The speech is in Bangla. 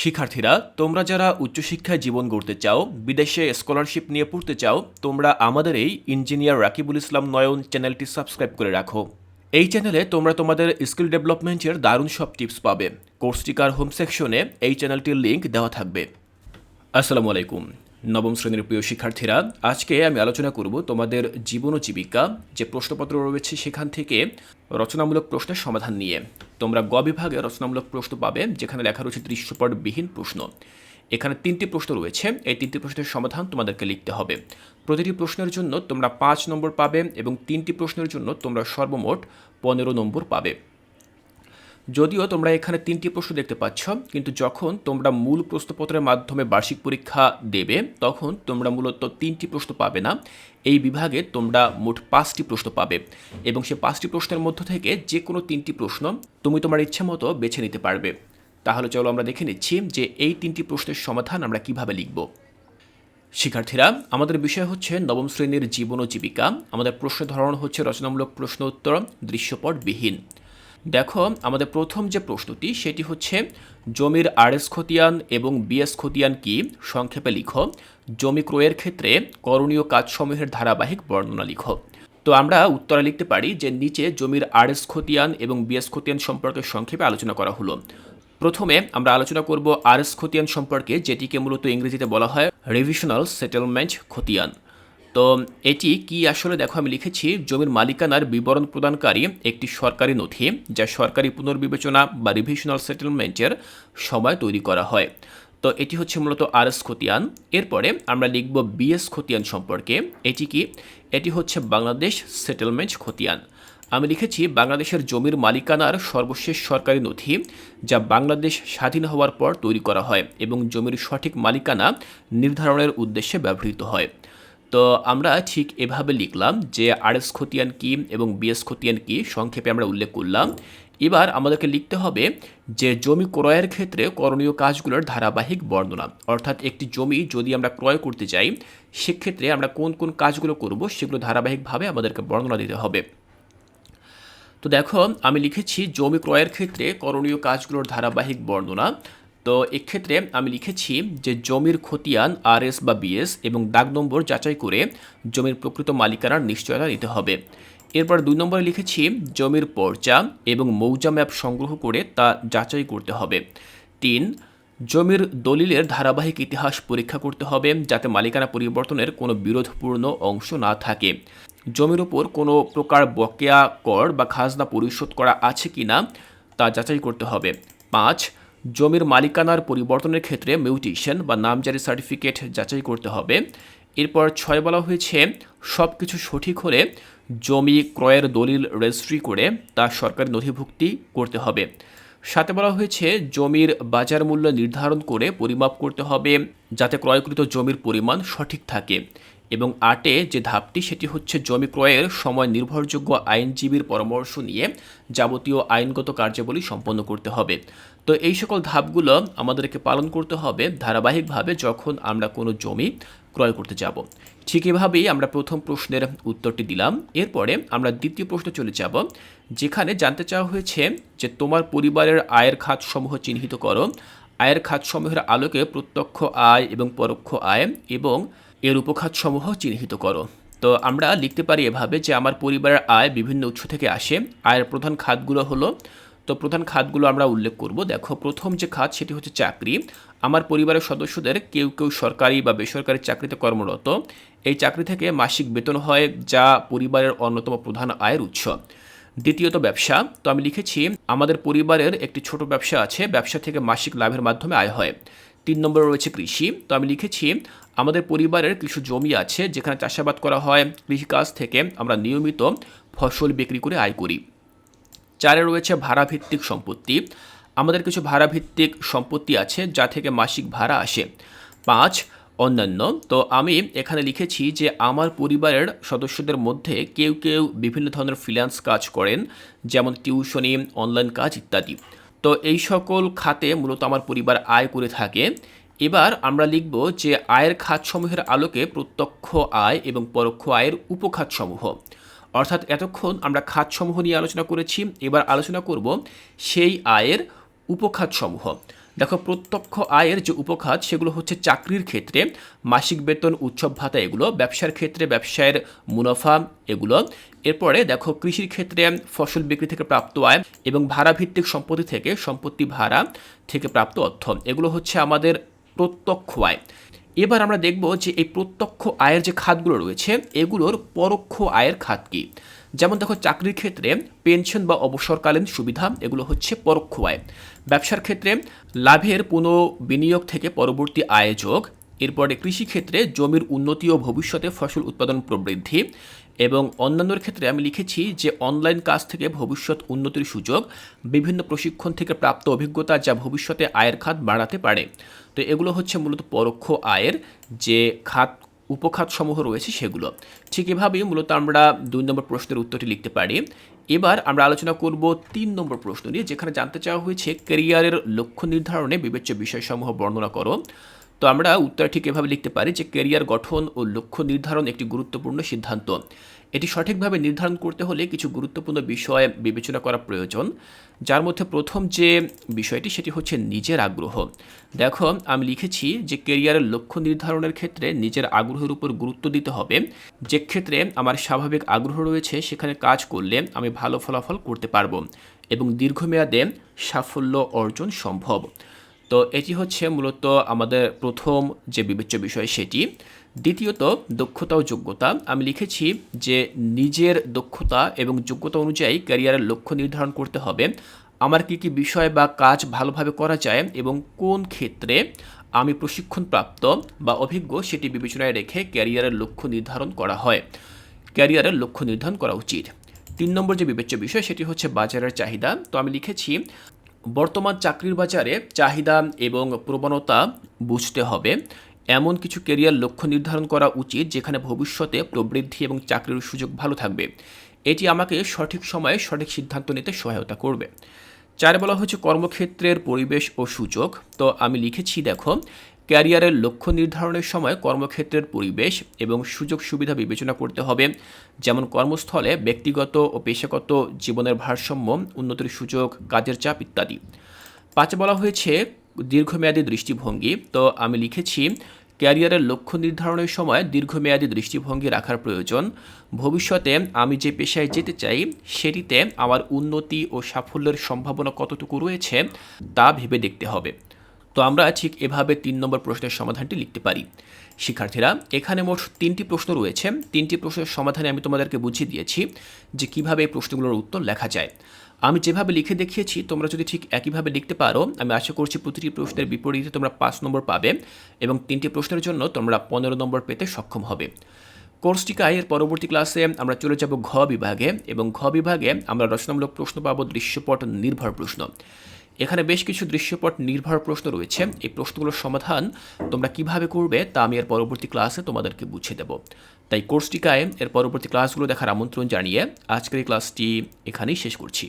শিক্ষার্থীরা, তোমরা যারা উচ্চশিক্ষায় জীবন গড়তে চাও, বিদেশে স্কলারশিপ নিয়ে পড়তে চাও, তোমরা আমাদের এই ইঞ্জিনিয়ার রাকিবুল ইসলাম নয়ন চ্যানেলটি সাবস্ক্রাইব করে রাখো। এই চ্যানেলে তোমরা তোমাদের স্কিল ডেভেলপমেন্টের দারুণ সব টিপস পাবে। কোর্সটিকার হোম সেকশনে এই চ্যানেলটির লিঙ্ক দেওয়া থাকবে। আসসালামু আলাইকুম। নবম শ্রেণির প্রিয় শিক্ষার্থীরা, আজকে আমি আলোচনা করব তোমাদের জীবন ও জীবিকা যে প্রশ্নপত্র রয়েছে সেখান থেকে রচনামূলক প্রশ্নের সমাধান নিয়ে। তোমরা গ বিভাগে রচনামূলক প্রশ্ন পাবে, যেখানে লেখা রয়েছে দৃশ্যপটবিহীন প্রশ্ন। এখানে তিনটি প্রশ্ন রয়েছে, এই তিনটি প্রশ্নের সমাধান তোমাদেরকে লিখতে হবে। প্রতিটি প্রশ্নের জন্য তোমরা পাঁচ নম্বর পাবে এবং তিনটি প্রশ্নের জন্য তোমরা সর্বমোট পনেরো নম্বর পাবে। যদিও তোমরা এখানে তিনটি প্রশ্ন দেখতে পাচ্ছ, কিন্তু যখন তোমরা মূল প্রশ্নপত্রের মাধ্যমে বার্ষিক পরীক্ষা দেবে, তখন তোমরা মূলত তিনটি প্রশ্ন পাবে না। এই বিভাগে তোমরা মোট পাঁচটি প্রশ্ন পাবে এবং সে পাঁচটি প্রশ্নের মধ্য থেকে যে কোনো তিনটি প্রশ্ন তুমি তোমার ইচ্ছা মতো বেছে নিতে পারবে। তাহলে চলো আমরা দেখে নিচ্ছি যে এই তিনটি প্রশ্নের সমাধান আমরা কীভাবে লিখব। শিক্ষার্থীরা, আমাদের বিষয় হচ্ছে নবম শ্রেণির জীবন ও জীবিকা। আমাদের প্রশ্নের ধরন হচ্ছে রচনামূলক প্রশ্ন উত্তর দৃশ্যপটবিহীন। দেখো, আমাদের প্রথম যে প্রশ্নটি, সেটি হচ্ছে, জমির আরএস খতিয়ান এবং বিএস খতিয়ান কি? সংক্ষেপে লিখো। জমি ক্রয়ের ক্ষেত্রে করণীয় কাজসমূহের ধারাবাহিক বর্ণনা লিখো। তো আমরা উত্তরে লিখতে পারি যে, নিচে জমির আরএস খতিয়ান এবং বিএস খতিয়ান সম্পর্কে সংক্ষেপে আলোচনা করা হলো। প্রথমে আমরা আলোচনা করব আরএস খতিয়ান সম্পর্কে, যেটিকে মূলত ইংরেজিতে বলা হয় রিভিশনাল সেটেলমেন্ট খতিয়ান। তো এটি কি আসলে, দেখো আমি লিখেছি, জমির মালিকানার বিবরণ প্রদানকারী একটি সরকারি নথি যা সরকারি পুনর্বিবেচনা বা রিভিশনাল সেটেলমেন্টের সময় তৈরি করা হয়। তো এটি হচ্ছে মূলত আর এস খতিয়ান। এরপরে আমরা লিখব বিএস খতিয়ান সম্পর্কে। এটি কি? এটি হচ্ছে বাংলাদেশ সেটেলমেন্ট খতিয়ান। আমি লিখেছি, বাংলাদেশের জমির মালিকানার সর্বশেষ সরকারি নথি যা বাংলাদেশ স্বাধীন হওয়ার পর তৈরি করা হয় এবং জমির সঠিক মালিকানা নির্ধারণের উদ্দেশ্যে ব্যবহৃত হয়। তো আমরা ঠিক এভাবে লিখলাম যে আর এস খতিয়ান কি এবং বিএস খতিয়ান কি সংক্ষেপে আমরা উল্লেখ করলাম। এবার আমাদেরকে লিখতে হবে যে জমি ক্রয়ের ক্ষেত্রে করণীয় কাজগুলোর ধারাবাহিক বর্ণনা। অর্থাৎ একটি জমি যদি আমরা ক্রয় করতে চাই, সেক্ষেত্রে আমরা কোন কোন কাজগুলো করব সেগুলো ধারাবাহিকভাবে আমাদেরকে বর্ণনা দিতে হবে। তো দেখো, আমি লিখেছি জমি ক্রয়ের ক্ষেত্রে করণীয় কাজগুলোর ধারাবাহিক বর্ণনা। তো এক্ষেত্রে আমি লিখেছি যে জমির খতিয়ান আর এস বা বিএস এবং দাগ নম্বর যাচাই করে জমির প্রকৃত মালিকানার নিশ্চয়তা নিতে হবে। এরপর দুই নম্বরে লিখেছি জমির পর্চা এবং মৌজা ম্যাপ সংগ্রহ করে তা যাচাই করতে হবে। তিন, জমির দলিলের ধারাবাহিক ইতিহাস পরীক্ষা করতে হবে যাতে মালিকানা পরিবর্তনের কোনো বিরোধপূর্ণ অংশ না থাকে। জমির ওপর কোনো প্রকার বকেয়া কর বা খাজনা পরিশোধ করা আছে কি না তা যাচাই করতে হবে। পাঁচ জমির মালিকানার পরিবর্তনের ক্ষেত্রে মিউটেশন বা নামজারি সার্টিফিকেট যাচাই করতে হবে। এরপর ছয় বলা হয়েছে সব কিছু সঠিক হলে জমি ক্রয়ের দলিল রেজিস্ট্রি করে তা সরকারি নথিভুক্তি করতে হবে। সাথে বলা হয়েছে, জমির বাজার মূল্য নির্ধারণ করে পরিমাপ করতে হবে যাতে ক্রয়কৃত জমির পরিমাণ সঠিক থাকে। এবং আটে যে ধাপটি সেটি হচ্ছে জমি ক্রয়ের সময় নির্ভরযোগ্য আইনজীবীর পরামর্শ নিয়ে যাবতীয় আইনগত কার্যাবলী সম্পন্ন করতে হবে। তো এই সকল ধাপগুলো আমাদেরকে পালন করতে হবে ধারাবাহিকভাবে যখন আমরা কোনো জমি ক্রয় করতে যাব। ঠিক এভাবেই আমরা প্রথম প্রশ্নের উত্তরটি দিলাম। এরপরে আমরা দ্বিতীয় প্রশ্ন চলে যাব, যেখানে জানতে চাওয়া হয়েছে যে তোমার পরিবারের আয়ের খাতসমূহ চিহ্নিত করো। আয়ের খাতসমূহের আলোকে প্রত্যক্ষ আয় এবং পরোক্ষ আয় এবং এর উপখাতসমূহ চিহ্নিত করো। তো আমরা লিখতে পারি এভাবে যে আমার পরিবারের আয় বিভিন্ন উৎস থেকে আসে। আয়ের প্রধান খাতগুলো হলো, তো প্রধান খাতগুলো আমরা উল্লেখ করব। দেখো, প্রথম যে খাত সেটি হচ্ছে চাকরি। আমার পরিবারের সদস্যদের কেউ কেউ সরকারি বা বেসরকারি চাকরিতে কর্মরত। এই চাকরি থেকে মাসিক বেতন হয়, যা পরিবারের অন্যতম প্রধান আয়ের উৎস। দ্বিতীয়ত ব্যবসা। তো আমি লিখেছি, আমাদের পরিবারের একটি ছোট ব্যবসা আছে। ব্যবসা থেকে মাসিক লাভের মাধ্যমে আয় হয়। তিন নম্বরে রয়েছে কৃষি। তো আমি লিখেছি, আমাদের পরিবারের কিছু জমি আছে যেখানে চাষাবাদ করা হয় কৃষিকাজ থেকে, আমরা নিয়মিত ফসল বিক্রি করে আয় করি। চারে রয়েছে ভাড়াভিত্তিক সম্পত্তি। আমাদের কিছু ভাড়াভিত্তিক সম্পত্তি আছে যা থেকে মাসিক ভাড়া আসে। পাঁচ, অন্যান্য। তো আমি এখানে লিখেছি যে আমার পরিবারের সদস্যদের মধ্যে কেউ কেউ বিভিন্ন ধরনের ফ্রিল্যান্স কাজ করেন, যেমন টিউশনি অনলাইন কাজ ইত্যাদি। তো এই সকল খাতে মূলত আমার পরিবার আয় করে থাকে। এবার আমরা লিখব যে আয়ের খাতসমূহের আলোকে প্রত্যক্ষ আয় এবং পরোক্ষ আয়ের উপখাতসমূহ। অর্থাৎ এতক্ষণ আমরা খাতসমূহ নিয়ে আলোচনা করেছি, এবার আলোচনা করব সেই আয়ের উপখাতসমূহ। দেখো, প্রত্যক্ষ আয়ের যে উপখাত, সেগুলো হচ্ছে চাকরির ক্ষেত্রে, মাসিক বেতন, উৎসব ভাতা, এগুলো ব্যবসার ক্ষেত্রে, ব্যবসায়ের মুনাফা, এগুলো। এরপরে দেখো, কৃষির ক্ষেত্রে ফসল বিক্রি থেকে প্রাপ্ত আয় এবং ভাড়া ভিত্তিক সম্পত্তি থেকে সম্পত্তি ভাড়া থেকে প্রাপ্ত অর্থ, এগুলো হচ্ছে আমাদের প্রত্যক্ষ আয়। এবার আমরা দেখব যে এই প্রত্যক্ষ আয়ের যে খাতগুলো রয়েছে, এগুলোর পরোক্ষ আয়ের খাত কী? যেমন দেখো, চাকরির ক্ষেত্রে পেনশন বা অবসরকালীন সুবিধা, এগুলো হচ্ছে পরোক্ষ আয়। ব্যবসার ক্ষেত্রে লাভের পুনঃ বিনিয়োগ থেকে পরবর্তী আয় যোগ। এরপরে কৃষিক্ষেত্রে জমির উন্নতি ও ভবিষ্যতে ফসল উৎপাদন প্রবৃদ্ধি। এবং অন্যান্যর ক্ষেত্রে আমি লিখেছি যে, অনলাইন কাজ থেকে ভবিষ্যৎ উন্নতির সুযোগ, বিভিন্ন প্রশিক্ষণ থেকে প্রাপ্ত অভিজ্ঞতা যা ভবিষ্যতে আয়ের খাত বাড়াতে পারে। তো এগুলো হচ্ছে মূলত পরোক্ষ আয়ের যে খাত উপখাত সমূহ রয়েছে সেগুলো। ঠিক এভাবেই মূলত আমরা দুই নম্বর প্রশ্নের উত্তরটি লিখতে পারি। এবার আমরা আলোচনা করব তিন নম্বর প্রশ্ন নিয়ে, যেখানে জানতে চাওয়া হয়েছে কেরিয়ারের লক্ষ্য নির্ধারণে বিবেচ্য বিষয়সমূহ বর্ণনা করো। তো আমরা উত্তর ঠিক এভাবে লিখতে পারি যে ক্যারিয়ার গঠন ও লক্ষ্য নির্ধারণ একটি গুরুত্বপূর্ণ সিদ্ধান্ত। এটি সঠিকভাবে নির্ধারণ করতে হলে কিছু গুরুত্বপূর্ণ বিষয় বিবেচনা করা প্রয়োজন, যার মধ্যে প্রথম যে বিষয়টি সেটি হচ্ছে নিজের আগ্রহ। দেখো, আমি লিখেছি যে কেরিয়ারের লক্ষ্য নির্ধারণের ক্ষেত্রে নিজের আগ্রহের উপর গুরুত্ব দিতে হবে। যে ক্ষেত্রে আমার স্বাভাবিক আগ্রহ রয়েছে সেখানে কাজ করলে আমি ভালো ফলাফল করতে পারব এবং দীর্ঘমেয়াদে সাফল্য অর্জন সম্ভব। তো এটি হচ্ছে মূলত আমাদের প্রথম যে বিবেচ্য বিষয় সেটি। দ্বিতীয়ত, দক্ষতা ও যোগ্যতা। আমি লিখেছি যে নিজের দক্ষতা এবং যোগ্যতা অনুযায়ী ক্যারিয়ারের লক্ষ্য নির্ধারণ করতে হবে। আমার কী কী বিষয় বা কাজ ভালোভাবে করা যায় এবং কোন ক্ষেত্রে আমি প্রশিক্ষণপ্রাপ্ত বা অভিজ্ঞ সেটি বিবেচনায় রেখে ক্যারিয়ারের লক্ষ্য নির্ধারণ করা হয়। ক্যারিয়ারের লক্ষ্য নির্ধারণ করা উচিত। তিন নম্বর যে বিবেচ্য বিষয় সেটি হচ্ছে বাজারের চাহিদা। তো আমি লিখেছি বর্তমান চাকরির বাজারে চাহিদা এবং প্রবণতা বুঝতে হবে। এমন কিছু কেরিয়ার লক্ষ্য নির্ধারণ করা উচিত যেখানে ভবিষ্যতে প্রবৃদ্ধি এবং চাকরির সুযোগ ভালো থাকবে। এটি আমাকে সঠিক সময়ে সঠিক সিদ্ধান্ত নিতে সহায়তা করবে। চারে বলা হচ্ছে কর্মক্ষেত্রের পরিবেশ ও সুযোগ। তো আমি লিখেছি, দেখো ক্যারিয়ারের লক্ষ্য নির্ধারণের সময় কর্মক্ষেত্রের পরিবেশ এবং সুযোগ সুবিধা বিবেচনা করতে হবে। যেমন কর্মস্থলে ব্যক্তিগত ও পেশাগত জীবনের ভারসাম্য, উন্নতির সুযোগ, কাজের চাপ ইত্যাদি। পাঁচে বলা হয়েছে দীর্ঘমেয়াদী দৃষ্টিভঙ্গি। তো আমি লিখেছি, ক্যারিয়ারের লক্ষ্য নির্ধারণের সময় দীর্ঘমেয়াদী দৃষ্টিভঙ্গি রাখার প্রয়োজন। ভবিষ্যতে আমি যে পেশায় যেতে চাই, সেটিতে আমার উন্নতি ও সাফল্যের সম্ভাবনা কতটুকু রয়েছে, তা ভেবে দেখতে হবে। তো আমরা ঠিক এভাবে তিন নম্বর প্রশ্নের সমাধানটি লিখতে পারি। শিক্ষার্থীরা, এখানে মোট তিনটি প্রশ্ন রয়েছে। তিনটি প্রশ্নের সমাধানে আমি তোমাদেরকে বুঝিয়ে দিয়েছি যে কীভাবে এই প্রশ্নগুলোর উত্তর লেখা যায়। আমি যেভাবে লিখে দেখিয়েছি, তোমরা যদি ঠিক একইভাবে লিখতে পারো, আমি আশা করছি প্রতিটি প্রশ্নের বিপরীতে তোমরা পাঁচ নম্বর পাবে এবং তিনটি প্রশ্নের জন্য তোমরা পনেরো নম্বর পেতে সক্ষম হবে। কোর্সটিকায় এর পরবর্তী ক্লাসে আমরা চলে যাব ঘ বিভাগে এবং ঘ বিভাগে আমরা রচনামূলক প্রশ্ন পাবো দৃশ্যপট নির্ভর প্রশ্ন। এখানে বেশ কিছু দৃশ্যপট নির্ভর প্রশ্ন রয়েছে। এই প্রশ্নগুলোর সমাধান তোমরা কীভাবে করবে তা আমি এর পরবর্তী ক্লাসে তোমাদেরকে বুঝিয়ে দেব। তাই কোর্সটিকায় এর পরবর্তী ক্লাসগুলো দেখার আমন্ত্রণ জানিয়ে আজকের এই ক্লাসটি এখানেই শেষ করছি।